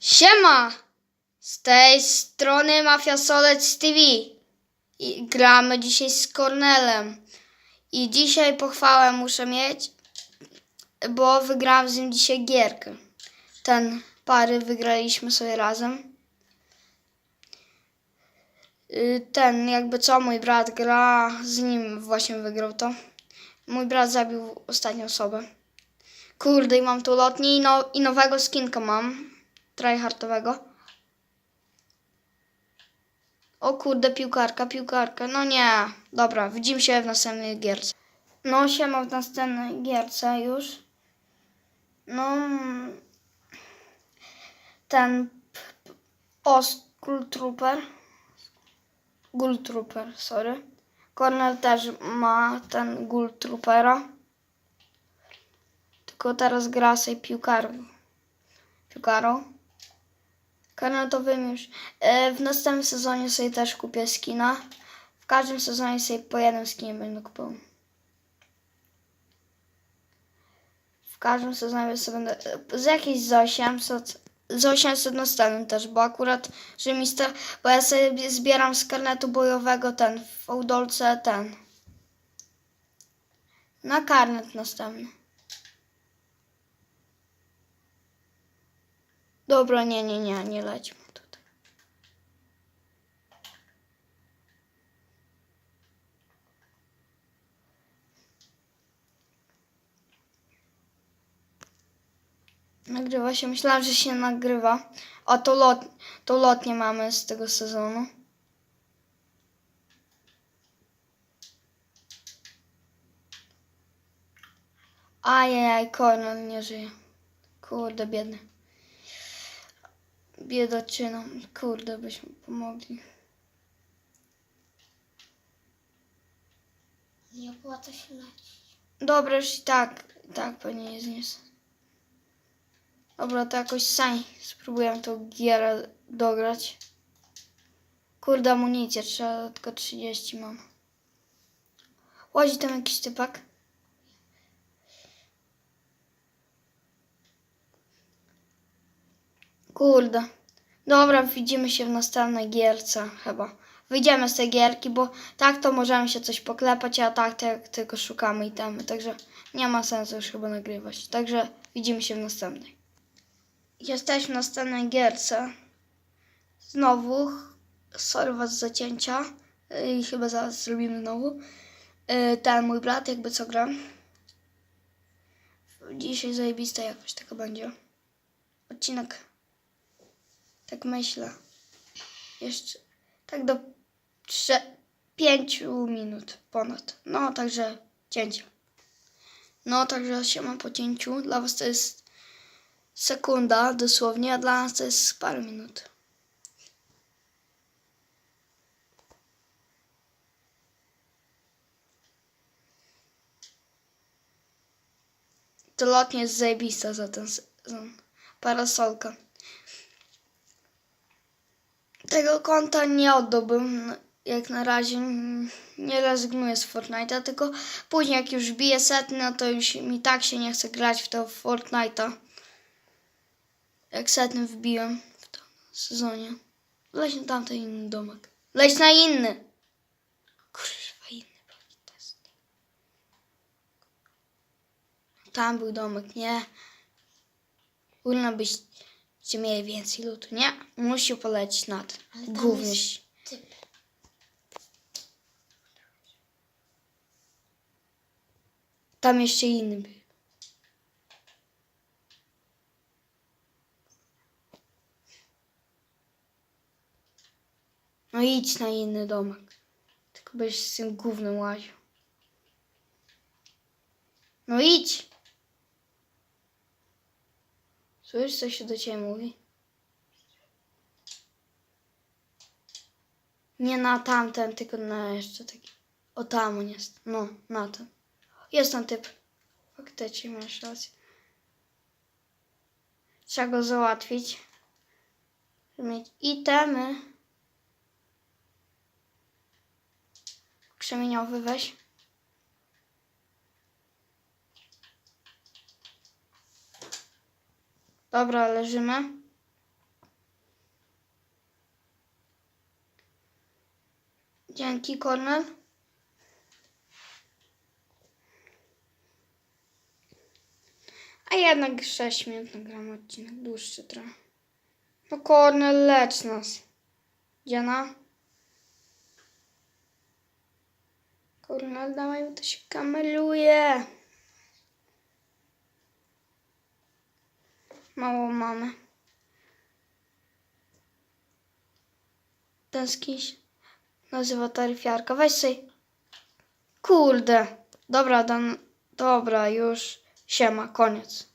Siema! Z tej strony Mafia Solec TV. I gramy dzisiaj z Cornelem. I dzisiaj pochwałę muszę mieć, bo wygrałem z nim dzisiaj gierkę. Ten pary wygraliśmy sobie razem. Y, Ten, jakby co, mój brat gra, z nim właśnie wygrał to. Mój brat zabił ostatnią osobę. Kurde, i mam tu lotni i, no, i nowego skinka mam. Tryhardowego. O kurde, piłkarka, piłkarka. No nie. Dobra, widzimy się w następnej gierce. No, siema w następnej gierce już. No. Ten. p- p- O, Skull Trooper. Ghoul Trooper, sorry. Cornel też ma ten Ghoul Troopera. Tylko teraz gra sobie piłkarą. Piłkarą. Karnetowym już. E, w następnym sezonie sobie też kupię skina. W każdym sezonie sobie po jednym skinie będę kupował. W każdym sezonie sobie będę... Z jakiejś za 800... Za 800 następnym też, bo akurat, że mi sta, bo ja sobie zbieram z karnetu bojowego ten, w Audolce ten. Na karnet następny. Dobra, nie, nie, nie, nie lećmy tutaj. Nagrywa się, myślałam, że się nagrywa. A to lot, to lot nie mamy z tego sezonu. Ajajaj, Cornel nie żyje. Kurde, biedny. Biedaczynom. Kurde, byśmy pomogli. Nie opłaca się lecieć. Dobra, już i tak, i tak pewnie nie zniesę. Dobra, to jakoś sami spróbuję tą gierę dograć. Kurde, amunicję, trzeba tylko 30 mam. Łazi tam jakiś typek. Kurde. Dobra, widzimy się w następnej gierce chyba. Wyjdziemy z tej gierki, bo tak to możemy się coś poklepać, a tak tylko szukamy itemy. Także nie ma sensu już chyba nagrywać. Także widzimy się w następnej. Jesteśmy w następnej gierce. Znowu. Sorry was za cięcia. I chyba zaraz zrobimy znowu. Yy, Ten mój brat, jakby co gra. Dzisiaj zajebista jakoś taka będzie. Odcinek. Tak myślę. Jeszcze tak do 3, 5 minut ponad. No, także cięcie. No, także się mam po cięciu. Dla was to jest sekunda dosłownie, a dla nas to jest parę minut. To lotnie jest zajebista za ten. Parasolka. Tego konta nie oddałbym. Jak na razie nie rezygnuję z Fortnite'a, tylko później jak już biję setny, no to już mi tak się nie chce grać w to Fortnite'a. Jak setny wbiłem w to sezonie. Leć na tamten inny domek. Leć na inny! Kurwa, inny broni test. Tam był domek, nie. Powinno byście mieli więcej lutu, nie? Musi polecieć na ten. Ale tam Gównyś. Typ. Tam jeszcze inny był. No idź na inny domek. Tylko będziesz z tym gównem łaził. No idź! Słyszysz, co się do ciebie mówi? Nie na tamten, tylko na jeszcze taki. O tam on jest. No, na ten. Jest tam typ. Faktycznie masz rację. Trzeba go załatwić. Mieć itemy. Krzemieniowy weź. Dobra, leżymy. Dzięki, Kornel. A jednak 6 minut nagram odcinek, dłuższy trochę. No Kornel, lecz nas. Diana? Kornel, dawaj, bo to się kameruje. Mało mamy. Tęskiś nazywa taryfiarka. Weź sobie. Kurde. Dobra, Dan... Dobra, już. Siema, koniec.